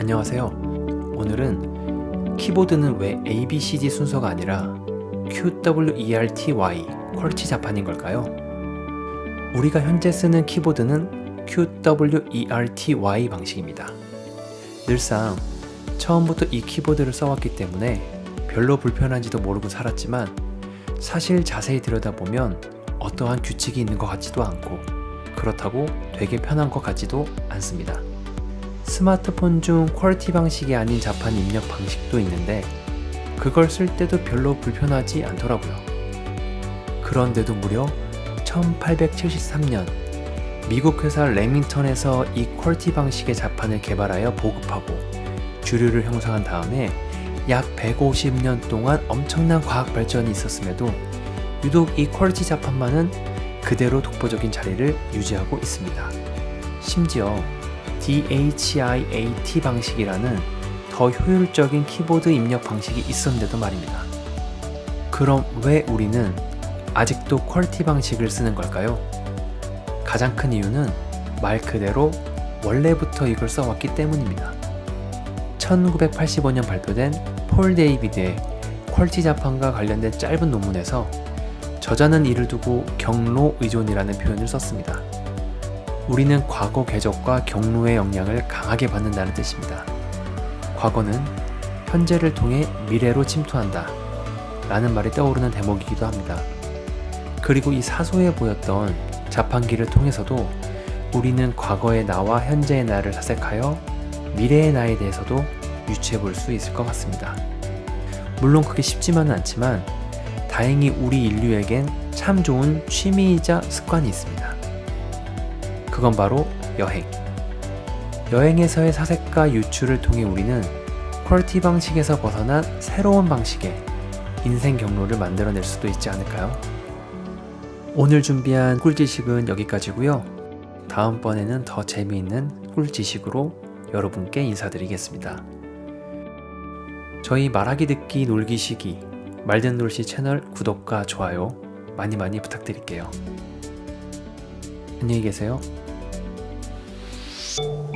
안녕하세요. 오늘은 키보드는 왜 ABCD 순서가 아니라 QWERTY 퀄치 자판인 걸까요? 우리가 현재 쓰는 키보드는 QWERTY 방식입니다. 늘상 처음부터 이 키보드를 써왔기 때문에 별로 불편한지도 모르고 살았지만 사실 자세히 들여다보면 어떠한 규칙이 있는 것 같지도 않고 그렇다고 되게 편한 것 같지도 않습니다. 스마트폰 중 퀄티 방식이 아닌 자판 입력 방식도 있는데 그걸 쓸 때도 별로 불편하지 않더라고요. 그런데도 무려 1873년 미국 회사 레밍턴에서 이 퀄티 방식의 자판을 개발하여 보급하고 주류를 형성한 다음에 약 150년 동안 엄청난 과학 발전이 있었음에도 유독 이 퀄리티 자판만은 그대로 독보적인 자리를 유지하고 있습니다. 심지어 DHIAT 방식이라는 더 효율적인 키보드 입력 방식이 있었는데도 말입니다. 그럼 왜 우리는 아직도 퀄리티 방식을 쓰는 걸까요? 가장 큰 이유는 말 그대로 원래부터 이걸 써왔기 때문입니다. 1985년 발표된 폴 데이비드의 퀄티 자판과 관련된 짧은 논문에서 저자는 이를 두고 경로 의존이라는 표현을 썼습니다. 우리는 과거 궤적과 경로의 영향을 강하게 받는다는 뜻입니다. 과거는 현재를 통해 미래로 침투한다. 라는 말이 떠오르는 대목이기도 합니다. 그리고 이 사소해 보였던 자판기를 통해서도 우리는 과거의 나와 현재의 나를 사색하여 미래의 나에 대해서도 유추해 볼 수 있을 것 같습니다. 물론 그게 쉽지만은 않지만 다행히 우리 인류에겐 참 좋은 취미이자 습관이 있습니다. 그건 바로 여행. 여행에서의 사색과 유추를 통해 우리는 퀄티 방식에서 벗어난 새로운 방식의 인생 경로를 만들어낼 수도 있지 않을까요? 오늘 준비한 꿀지식은 여기까지고요. 다음번에는 더 재미있는 꿀지식으로 여러분께 인사드리겠습니다. 저희 말하기 듣기 놀기 시기 말든 놀시 채널 구독과 좋아요 많이 많이 부탁드릴게요. 안녕히 계세요. you